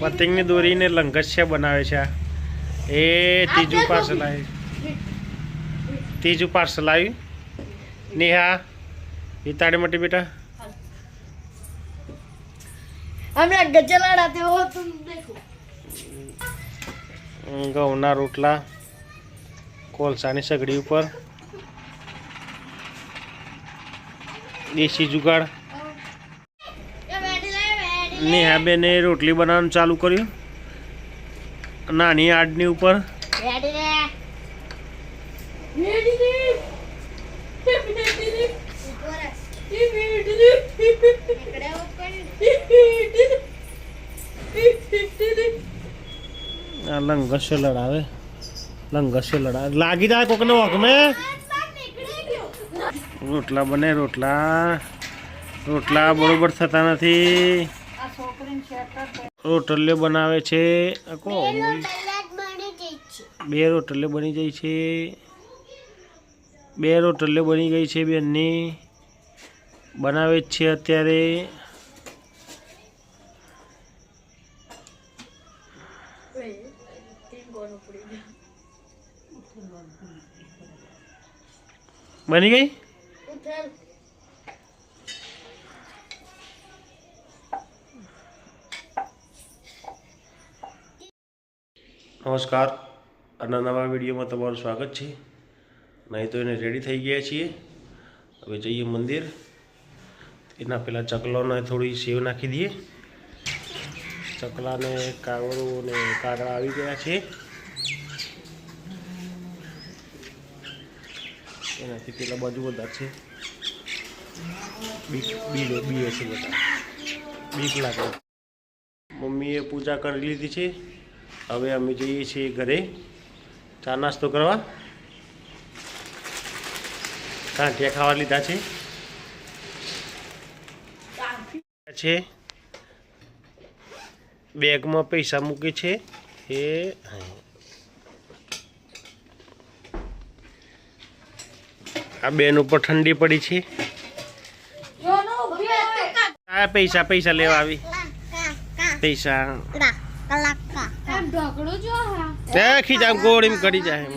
પતંગની દોરીને છે બનાવે છે એ ત્રીજું પાર્સલ આવ્યું. ત્રીજું પાર્સલ આવ્યું. નેહા વિતાડે મોટી બેટા. હમણાં ગજલાડા તેવો તું દેખો. ઘઉંના રોટલા કોલસાની સગડી ઉપર. દેશી જુગાડ. નેહા નેહાબેને રોટલી બનાવવાનું ચાલુ કર્યું. નાની આડની ઉપર. લંગસ્યો લડાવે. લંગસ્યો લડાવે. લાગી જાય કોકને વખમે. રોટલા બને, રોટલા. રોટલા બરોબર થતા નથી. રોટલીઓ બનાવે છે? બે રોટલ્યો બની જાય છે. બે રોટલ્યો બની ગઈ છે બેનની. બનાવે જ છે અત્યારે. બની ગઈ? નમસ્કાર. આના નવા વિડીયોમાં તમારું સ્વાગત છે. નહીં તો એને રેડી થઈ ગયા છીએ. હવે જઈએ મંદિર. એના પહેલાં ચકલોને થોડી સેવ નાખી દઈએ. ચકલાને કાગળો ને કાગડા આવી ગયા છે. એનાથી પેલા બાજુ બધા છે. બીલો બીએ છે બધા. બીક લાગે મમ્મીએ પૂજા કરી લીધી છે. હવે અમે જઈએ છીએ ઘરે. ચા નાસ્તો કરવા. કાંઠિયા ખાવા લીધા છે. છે. બેગમાં પૈસા મૂકે છે. એ આ બેન ઉપર ઠંડી પડી છે. આ પૈસા પૈસા લેવા આવી. પૈસા. એમ ઢોકળું જો હા દેખી જામ ગોળીમ કરી જાય એમ.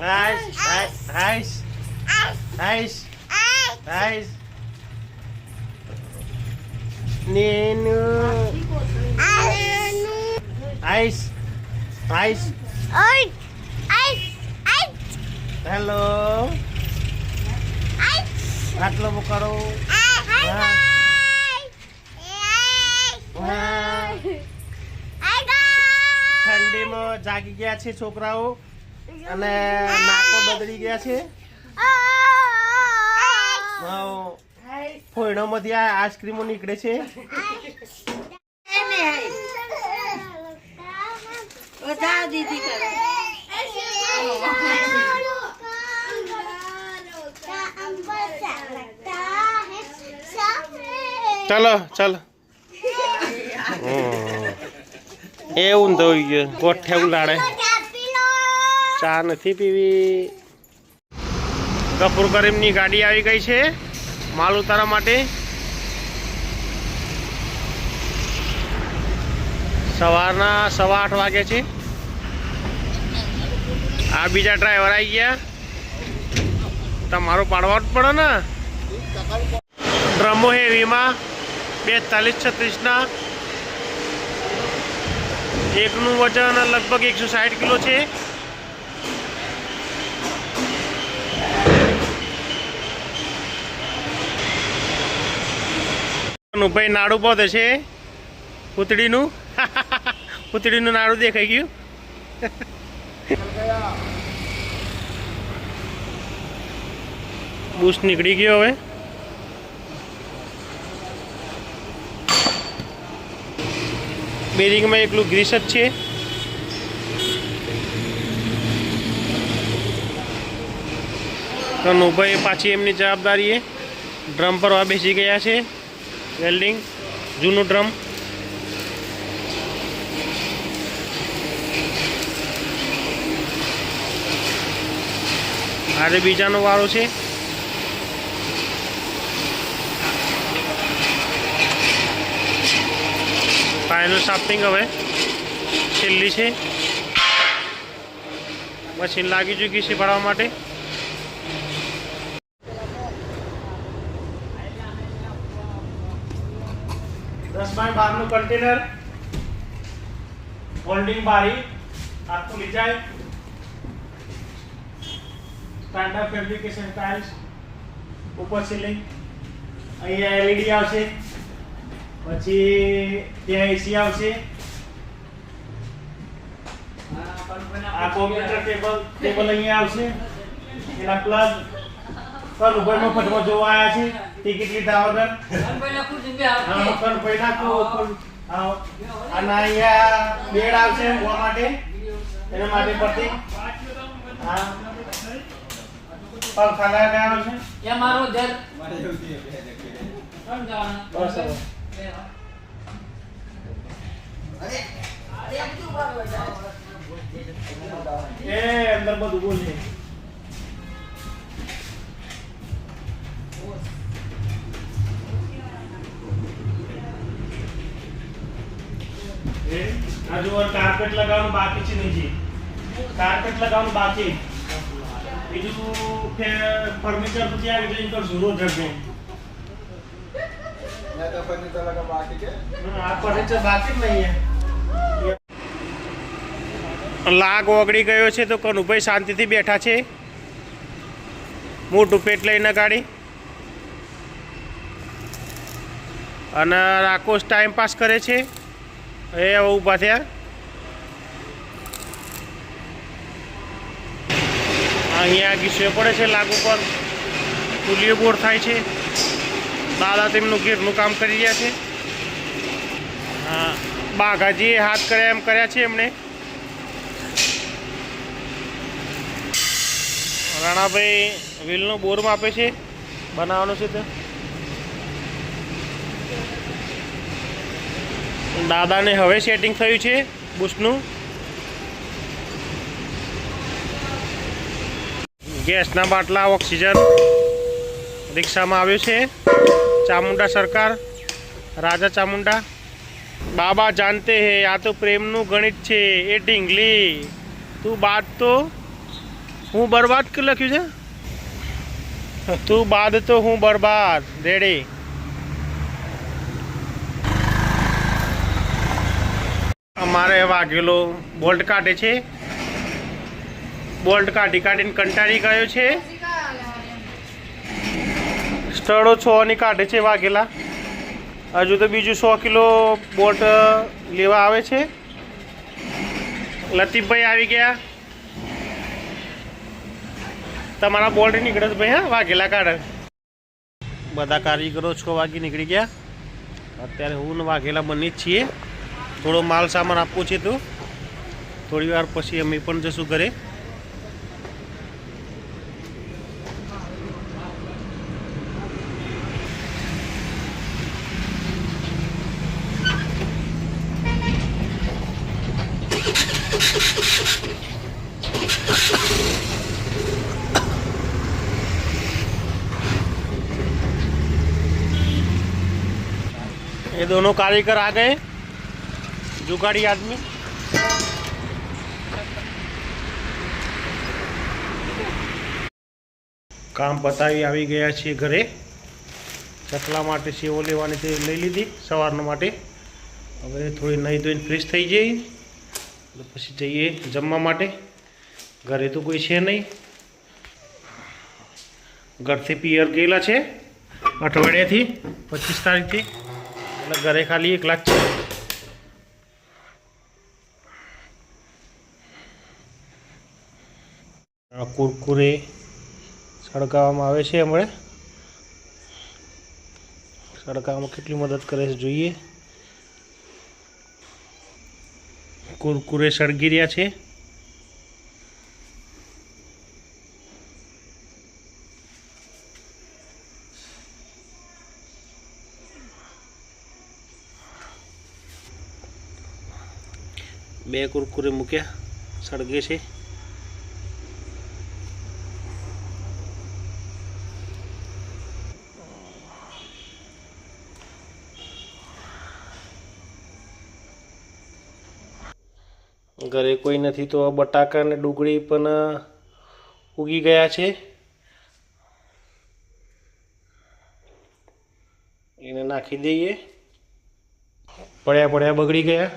હાઈસ હાઈસ હાઈસ હાઈસ હાઈસ નીનુ હાઈસ હાઈસ હેલો આટલો મુકારો જાગી ગયા છે છોકરાઓ. અને નાકો બદલી ગયા છે. ફોયણોમાંથી આ આઈસ્ક્રીમો નીકળે છે. ચાલો. ચાલો. હમ. એવું ને થઈ ગયું. ગોઠે ઉલાડે ચા નથી પીવી. કપૂર કરીમની ગાડી આવી ગઈ છે માલ ઉતારવા માટે. સવારના સવા આઠ વાગે છે. આ બીજા ડ્રાઈવર આવી ગયા. તમારું પાડવા જ પડે ને. ડ્રમો હેવીમાં બેતાલીસ છત્રીસના એકનું વજન લગભગ એકસો સાઠ કિલો છે. ભાઈ નાડું પોતે છે. પૂતળીનું. પૂતળીનું નાડું દેખાઈ ગયું. બુશ નીકળી ગયો હવે. બેરિંગમાં એકલું ગ્રીસ જ છે. કનુભાઈ પાછી એમની જવાબદારીએ ડ્રમ પર આ બેસી ગયા છે. વેલ્ડિંગ, જૂનું ડ્રમ. આજે બીજાનો વારો છે. ફાઇનલ શાફ્ટિંગ હવે. છેલ્લી છે. મશીન લાગી ચૂકી છે ભરવા માટે. દસ બાય બારનું કન્ટેનર હોલ્ડિંગ બારી. આખું લીજાય. સ્ટાન્ડર્ડ ફેબ્રિકેશન ટાઇલ્સ ઉપર સિલિંગ અહીંયા એલઈડી આવશે. પછી ત્યાં એસી આવશે. આ કોમ્પ્યુટર ટેબલ ટેબલ અહીંયા આવશે. એના પ્લસ પ્લગ કનુભાઈ મફતમાં જોવા આવ્યા છે. ટિકિટ લીધા વગર. હા નાખો ઉપર આવો. અને અહીંયા બેડ આવશે ઊંઘવા માટે. એના માટે પટ્ટી હા. પંખા લાગ્યા આવશે બસ હવે. એ, અંદર બધું બોલે આ કાર્પેટ લગાવવાનું બાકી છે નીચે કાર્પેટ લગાવવાનું બાકી. બીજું ફર્નિચર તો ત્યાં જઈને કરશું રોજ જડને આ ફર્નિચર बाकी नहीं है લાગ ઓગળી ગયો છે તો કનુભાઈ શાંતિથી બેઠા છે. મોટું પેટ લઈને ગાડી. અને રાકોશ ટાઈમ પાસ કરે છે. એ ઊભા થયા. અહીંયા ગીસે પડે છે લાગ ઉપર. પુલીઓ બોર થાય છે. દાદા તેમનું ઘેરનું કામ કરી રહ્યા છે. બાઘાજીએ હાથ કર્યા એમ કર્યા છે એમણે રાણાભાઈ વ્હીલનો બોર માપે છે. બનાવવાનું છે તે. દાદાને હવે સેટિંગ થયું છે બુશનું. ગેસના બાટલા, ઓક્સિજન રિક્ષામાં આવ્યું છે. ચામુંડા સરકાર, રાજા ચામુંડા. બાબા જાનતે હે, આ તો પ્રેમનું ગણિત છે, એ ઢીંગલી. તું બાદ તો, હું બરબાદ કે લખ્યું છે? તું બાદ તો હું બરબાદ, રેડી. અમારે વાઘેલો બોલ્ટ કાઢે છે. બોલ્ટ કાઢી કાઢીને કંટાળી ગયો છે. સ્થળો છ ની કાઢે છે વાઘેલા. હજુ તો બીજું સો કિલો બોટ લેવા આવે છે. લતીફભાઈ આવી ગયા. તમારા બોર્ડ નીકળે છે ભાઈ, હા, વાઘેલા કાઢે બધા કારીગરો છ વાગે નીકળી ગયા. અત્યારે હું ને વાઘેલા બની જ છીએ. થોડો માલ સામાન આપવો છે તો. થોડી વાર પછી અમે પણ જશું ઘરે. ये दोनों कारीगर आ गए जुगाड़ी आदमी કામ પતાવી આવી ગયા છીએ ઘરે ચકલા માટે સેવો લેવાની તે લઈ લીધી સવારના માટે હવે થોડી નહીં ધોઈને ફ્રેશ થઈ જઈએ પછી જઈએ જમવા માટે. ઘરે તો કોઈ છે નહીં. ઘરથી પિયર ગયેલા છે અઠવાડિયાથી પચીસ તારીખથી. એટલે ઘરે ખાલી એક લાખ છે. કુરકુરે સળગાવવામાં આવે છે હમણાં. સળગાવવામાં કેટલી મદદ કરે છે જોઈએ. કુરકુરે સળગી રહ્યા છે. બે કુરકુરે મૂક્યા સળગે છે. ઘરે કોઈ નથી તો બટાકા અને ડુંગળી પણ ઉગી ગયા છે. એને નાખી દઈએ. પડ્યા પડ્યા બગડી ગયા.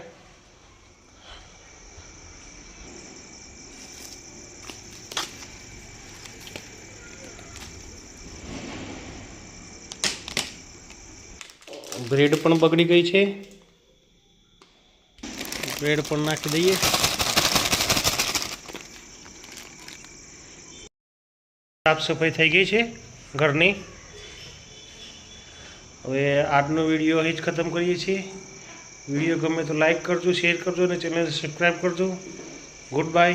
બ્રેડ પણ બગડી ગઈ છે. બ્રેડ પણ નાખી દઈએ. સાફ સફાઈ થઈ ગઈ છે ઘરની. હવે આજનો વીડિયો અહીં જ ખતમ કરીએ છીએ. વીડિયો ગમે તો લાઈક કરજો, શેર કરજો અને ચેનલ સબસ્ક્રાઈબ કરજો. Good bye